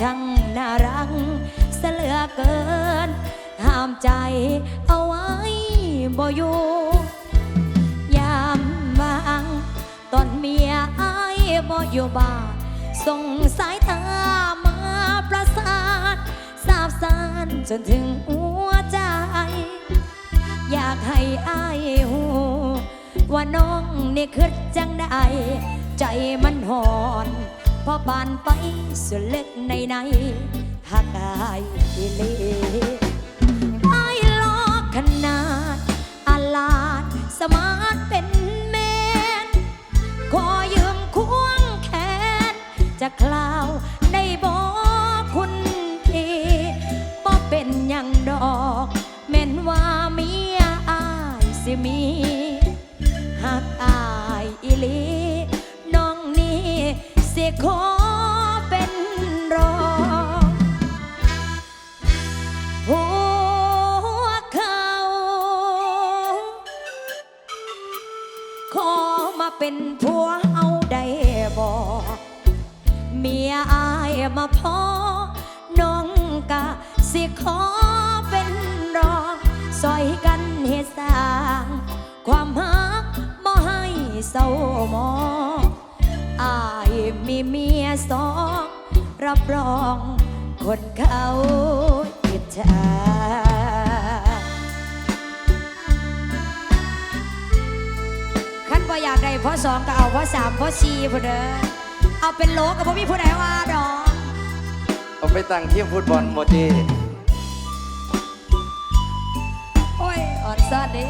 ช่างน่ารักเสลือเกิน ห้ามใจเอาไว้บ่อยู่ยามวางตอนเมียอายบ่อยู่บ้านส่งสายตามาประสานสาบสานจนถึงหัวใจ อยากให้อายหูว่าน้องนี่คือจังได้ใจมันหอน พอปานไปสุดลึกในในหักอายอีหลีไอ้ลอกขนาดอาลาดสมาร์ทเป็นแมนขอยืมควงแขนจะคลาวได้บอกคุณทีบ่เป็นหยังดอกแม่นว่าเมียอายสิมีหักอายอีหลีน้องนี่สิ ขอเป็นรองหัวเขาขอมาเป็นผัวเอาได้บอกเมียอายมาพอน้องกะสิขอเป็นรองซอยกันเหตุสร้าง ความหักบ่ให้เศร้าหมอง มีเมียสอง รับรองคนเขาอิจฉาขั้นว่าอยากได้พ่อสองก็เอาพ่อสามพ่อสี่พอเด้อเอาเป็นโลกับพ่มีผู้ใดว่าดอกเอาไปตั้งทีมฟุตบอลโมเจโอ้ยอ่อนซอดดิ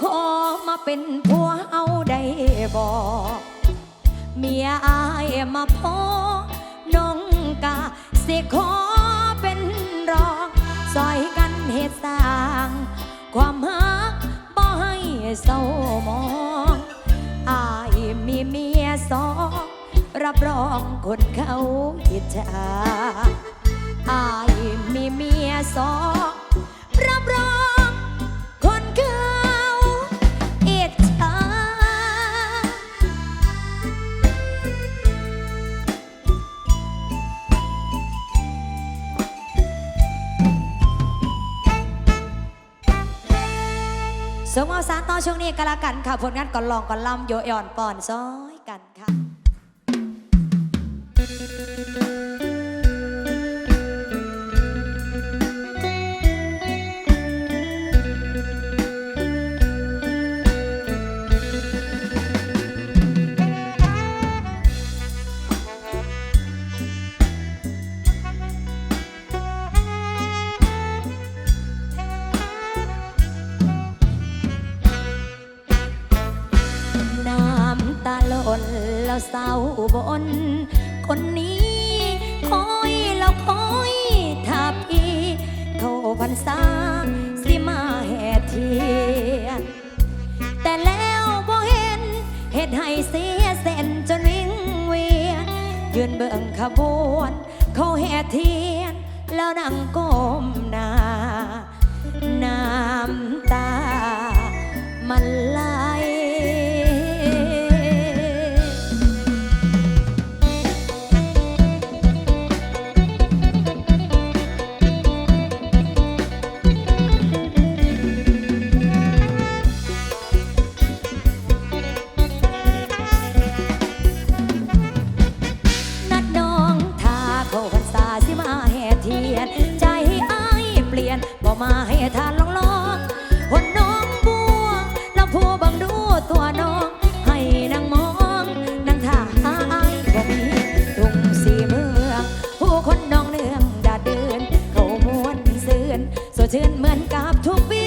ขอมาเป็นผัวเอาได้บอกเมียอายมาพอน้องกะสิขอเป็นรองซอยกันเหตุสร้าง ความหักบ่ให้เศร้ามองอายมีเมียสองรับรองคนเขาอิจฉาอายมีเมียสอง สมเอาสารต่อช่วงนี้ก็แล้วกันค่ะ ผลงานก่อนลองก่อนลำโยอ่อนป่อนซ้อยกันค่ะ คนนี้คอยแล้วคอยถ้าพี่เข้าพรรษาสิมาแห่เทียนแต่แล้วบ่เห็นเหตุให้เสียเส้นจนวิงเวียนยืนเบิ่งขบวน เขาแห่เทียน แล้วนั่งก้มหน้าน้ำตา มันไหล ทานลองลองหนน้องบัวลำผู้บังดูตัวน้อง ให้นางมองนางท่าอายบ่มีตุ้งสีเมืองผู้คนน้องเนืองดาเดิน เขาม้วนเสื่นสดชื่นเหมือนกับทุกปี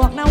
บอกนะ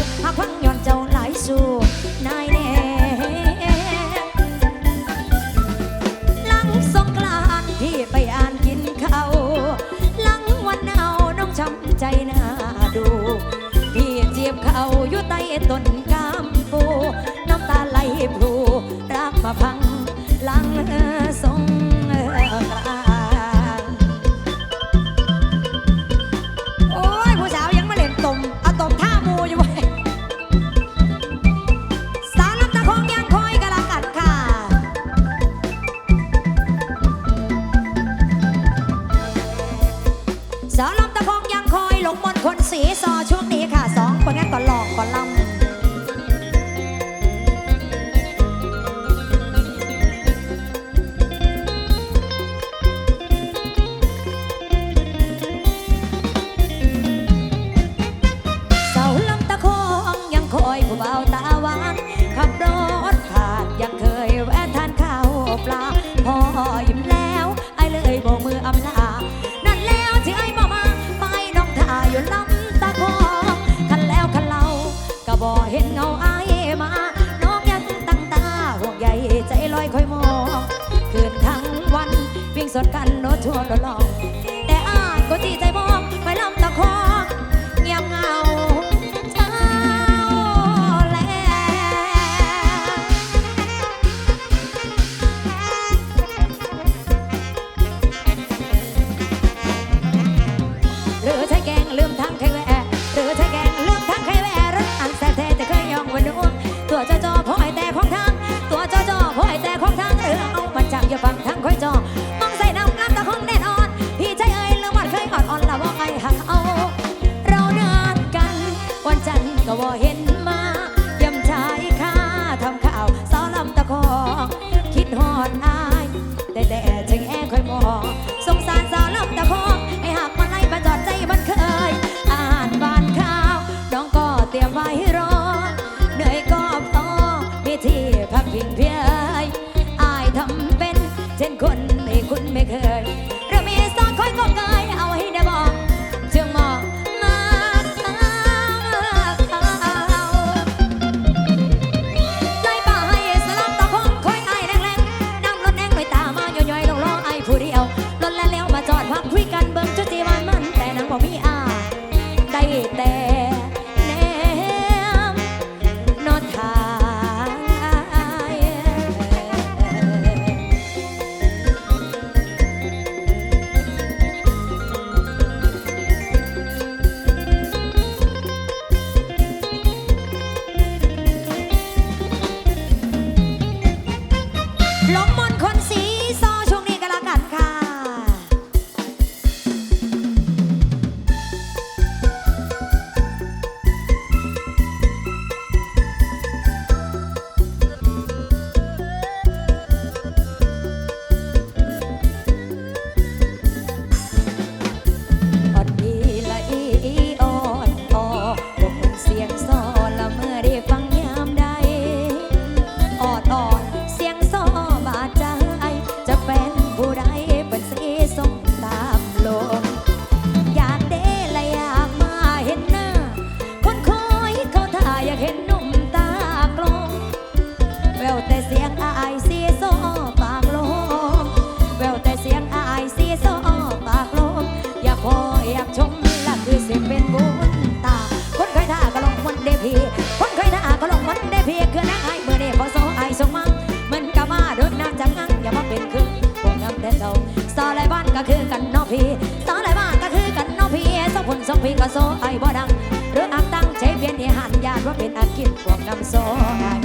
บ่ดังหรืออากตั้งใจเพียนให้หันยาติว่าเป็นอานกินพวกกำโซ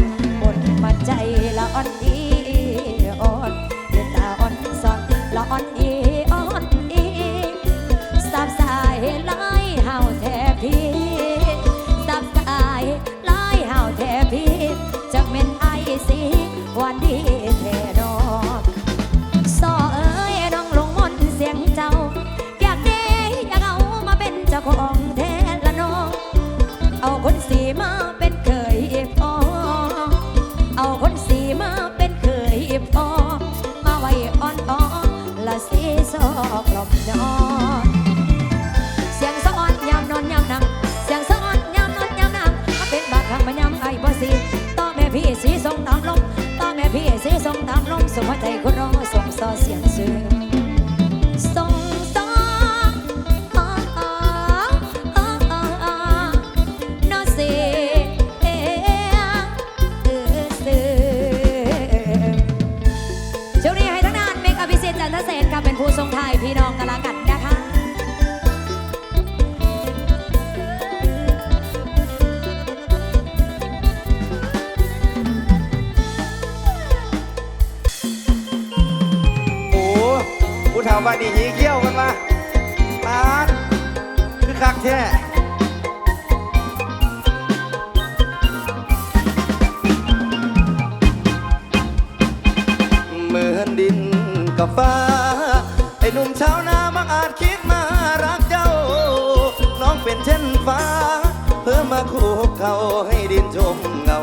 น สีส่งตามลมสู่หัวใจคนรอส่งอเสียงเสือ ดินกับฟ้า ไอ้หนุ่มชาวนามักอาจคิดมารักเจ้า น้องเป็นเช่นฟ้า เพื่อมาคู่เขาให้ดินชมเงา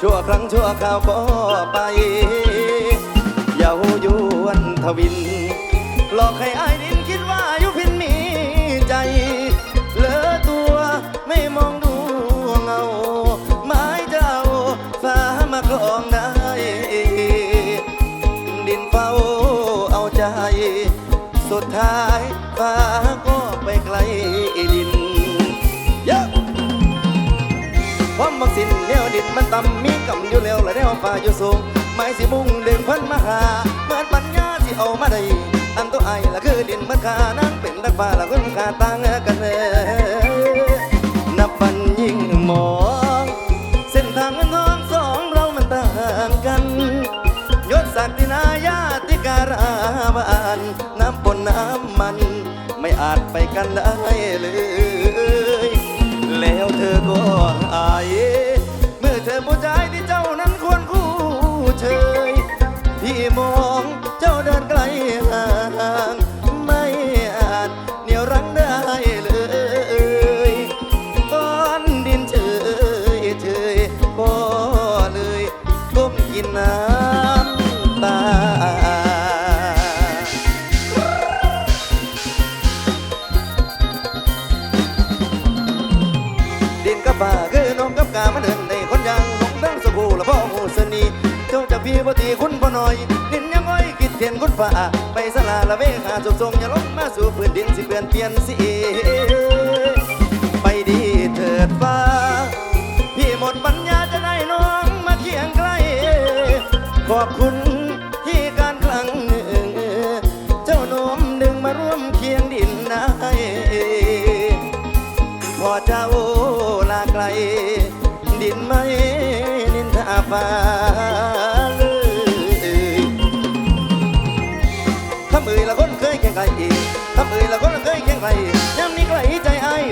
ชั่วครั้งชั่วคราวก็ไปเยาวยวนทวิน หลอกให้อายดินคิดว่ายุำมีกำอยู่แล้วและแนวฟ้าอยู่สูงไม้สิมุ่งเดึงเพิ่นมาหาเหมือนปัญญาที่เอามาได้อันตัวไอ้ละคือดินมันขานั่งเป็นดักฟ้าละคนขาต่างกันเลยนับวันยิ่งมอง เส้นทางเงินทองสองเรามันต่างกันยศศักดินาญาติการาบานน้ำปนน้ำมัน ไม่อาจไปกันได้เลย แล้วเธอก็อาย เจ้าจะพี่บ่ตีคุณพ่อหน่อย นินยังอ้อยคิดเทียนคุณป่าไปสลาละเวหาสุกทรงอย่าลงมาสู่พื้นดินสิเปลี่ยนเปลี่ยนสิไปดีเถิดฟ้า พี่หมดปัญญาจะได้น้องมาเคียงใกล้ขอบคุณ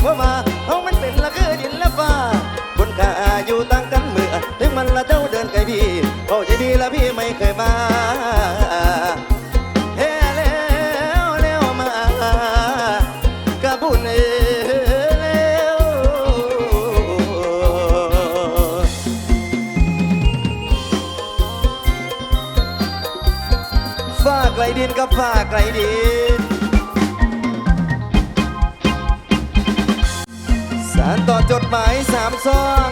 ราะมาเพราะมันเป็นละคือดินละฟ้าคนกาอยู่ต่างกันเมื่อถึงมันละเจ้าเดินไกลพี่เข้าใจดีละพี่ไม่เคยมาามซอง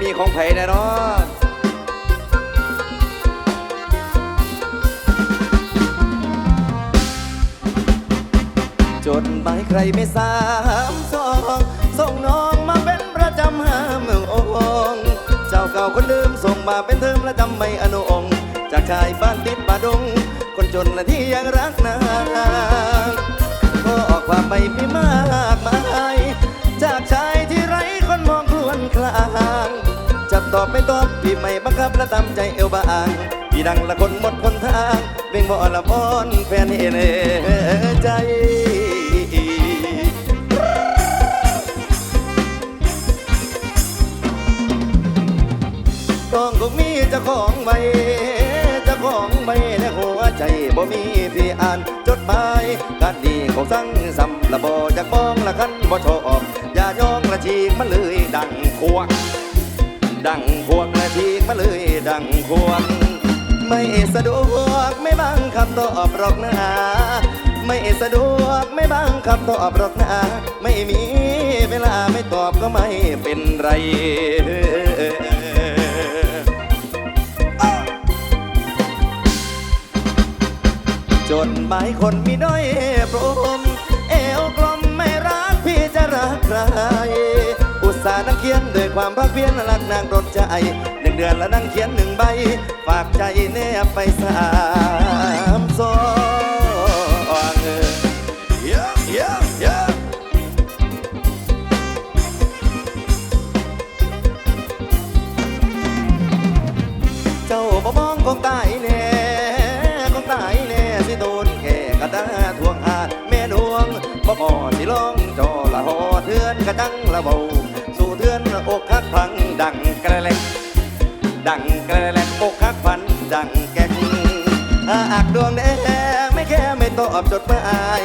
มีของไผ่แน่นอนจดหมายใครไม่สามสอง ส่งน้องมาเป็นประจำห้าเมืององเจ้าเก่าคนเดิมส่งมาเป็นเทอมและจำไม่อนุองจากชายบ้านติดป่าดง คนจนและที่ยังรักนา ตอบไม่ตอบพี่ไม่บังคับและตามใจเอวบางพี่ดังละคนหมดคนทางเบ่งบ่ละพรแฟนเห็นใจต้องคงมีเจ้าของใบเจ้าของใบในหัวใจบ่มีพี่อ่านจดหมายการดีเขาสั่งสำละบ่จากบ้องละคันบ่ชอบอย่ายองละฉีกมันเลยดังควง ดังพวงและทีมาเลยดังพวงไม่สะดวกไม่บังคำตอบหรอกนะไม่สะดวกไม่บังคำตอบหรอกนะไม่มีเวลาไม่ตอบก็ไม่เป็นไรจดหมายคนมีน้อยพรมเอวกลมไม่รักพี่จะรักใคร อุตส่าห์นั่งเขียนด้วย ความภาคเพียรหลักนางรดใจหนึ่งเดือนละนั่งเขียนหนึ่งใบ ฝากใจแนบไปสามซอเยอะเยอะเยอะเจ้าบ่องของตายแน่ของตาแน่สิโดนแก่กระดาทวงหาแม่ดวงบ่พอสิลองจอละหอเทือนกระจังละเบา อกคักพังดังกระแลกดังกระแลกอกคักพันดังแกกหากดวงแดงไม่แค่ไม่ตอบจดหมาย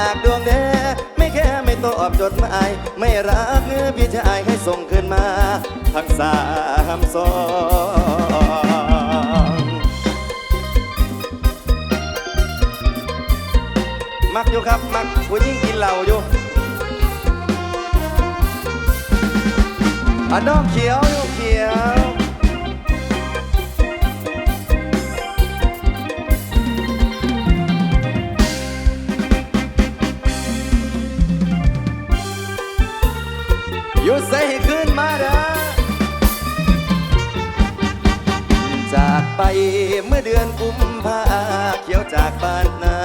หากดวงแดงไม่แค่ไม่ตอบจดหมายไม่รักเมื่อพี่ชายให้ส่งคืนมาทั้งสามสองมักอยู่ครับ มักผู้หญิงกินเหล้าอยู่ อันน้องเขียวอยู่เขียวอยู่ใส่ขึ้นมาเด้อจากไปเมื่อเดือนกุมภาเขียวจากบ้านนา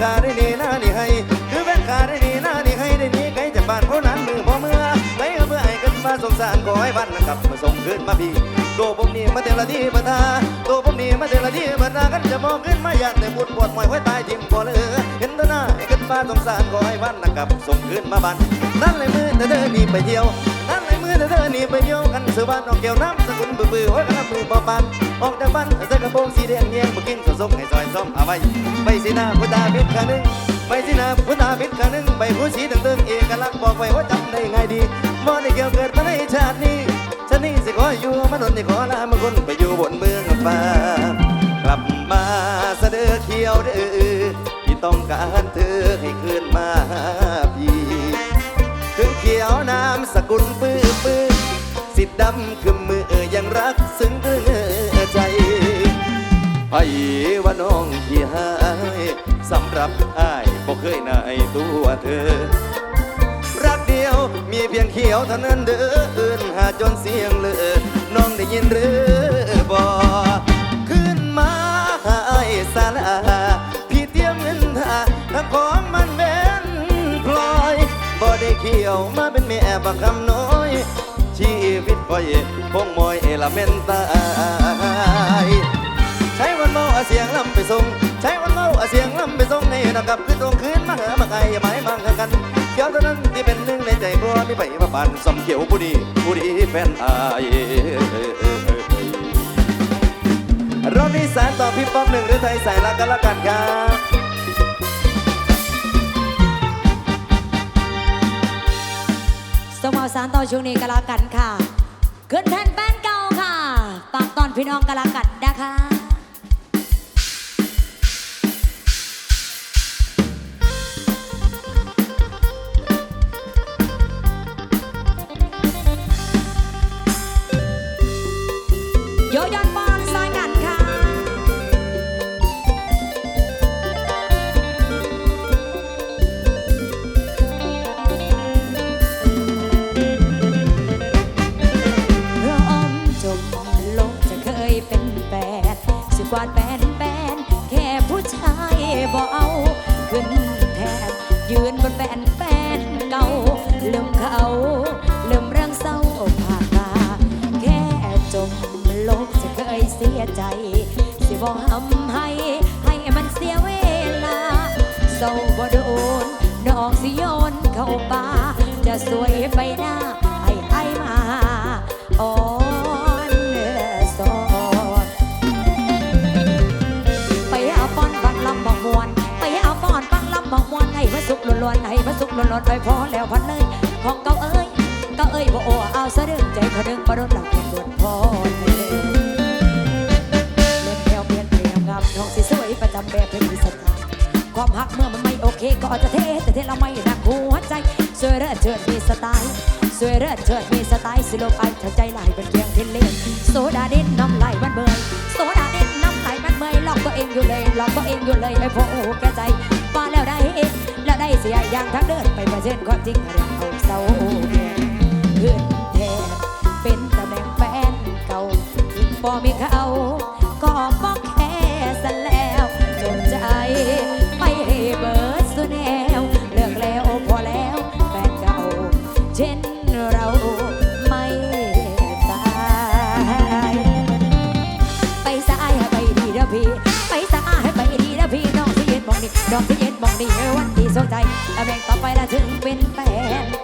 ขาได้นี่หน้านี่ให้คือเป็นขาได้นี่หน้านี่ให้ได้นี่ไกลจากบ้านเพราะนั้นมือพอเมื่อไปเอาเมื่อไอ้กันมาสงสารขอให้บ้านนะครับมาส่งขึ้นมาพี่ตัวผมนี่มาเทละที่บัตาตัวผมนี่มาเทละที่บัตากันจะมองขึ้นมาอยากแต่ปวดปวดหมอยไว้ตายทิมพอเลยเห็นตัวหน้าไอ้กันมาสงสารขอให้บ้านนะครับส่งขึ้นมาบ้านนั่นเลยมือเธอเดินนี่ไปเที่ยวนั่นเลยมือเธอเดินนี่ไปเที่ยวกันสือบ้านออกเกี่ยวน้ำสกุลบื้อๆไว้กันมือปอปันออกจากบ้านใส่กระโปรงสีแดงแยงมากินสดส้มให้ซอย ส้มเอาไว้ไปสิหน้าพุทธาพิษข้างหนึ่งไปสิหน้าพุทธาพิษข้างหนึ่งไปผู้สีตึงๆเอกลักษณ์บอกไว้ว่าจำได้ไงดีบ่ได้เกี่ยวเกิดมาในชาตินี้ชาตินี้สิขออยู่มนุษย์นี่ขอลามาคนไปอยู่บนเมืองฟ้ากลับมาเสดอเขียวเด้อที่ต้องการเธอให้คืนมาพี่ถึงเขียวน้ำสกุลปื้อปื้อสิดำคือมือยังรักซึ้งใจ ไอ้ว่าน้องที่หายสำหรับอ้ายบ่เคยนายตัวเธอ รักเดียวมีเพียงเขียวเท่านั้นเด้อเอินหาจนเสียงเลอน้องได้ยินหรือบ่ขึ้นมาหาไอ้สาลาพี่เตรียมเงินท่าถ้าของมันแม่นพลอยบ่ได้เขียวมาเป็นแม่บักคำน้อยชีวิตคอยคงมอยเอลเมนตาย เสียงลำไปส่งใช้วันเมาเอาเสียงลำไปส่งในนะครับคือตรงคืนมาหามาไกลอย่าหมายมังกันเขียวเท่านั้นที่เป็นหนึ่งในใจเพราะมีไปมาปั่นสมเขียวผู้ดีผู้ดีแฟนอายรอบนี้สารต่อพี่ป๊อปหนึ่งหรือไทยสายรักกันละกันครับสมอสารต่อช่วงนี้ก็แล้วกันค่ะ ขึ้นแทนแป้นเก่าค่ะฝากตอนพี่น้องก็แล้วกันนะคะ ล้วนไปพอแล้วพันเลยของเก่าเอ้ยก็เอ้ยบ่โอ้เอาสะดึงใจเขาดึงบ่โดนหลักเพียงโดนพอเลยเล่นแถวเปลี่ยนเพลงงามน้องสิสวยประจำแบบเพลงมีสไตล์ความหักเมื่อมันไม่โอเคก็จะเทแต่เทเราไม่ดักหัวใจสวยเลิศเชิดมีสไตล์สวยเลิศเชิดมีสไตล์สิโลไอเธอใจลายเป็นเพียงเพลงเล่นโซดาด่นน้ำไหลมันเบยโซดาด่นน้ำไหลมันเบยหลอกตัวเองอยู่เลยหลอกตัวเองอยู่เลยไอ้พวกโอ้แกใจมาแล้วได้ ได้เสียอย่างทั้งเดินไปประเช่นความจริงเรื่องเอาเศร้าเมียเพื่อนแทนเป็นตำแหน่งแฟนเก่าบ่มีเขา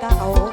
ย็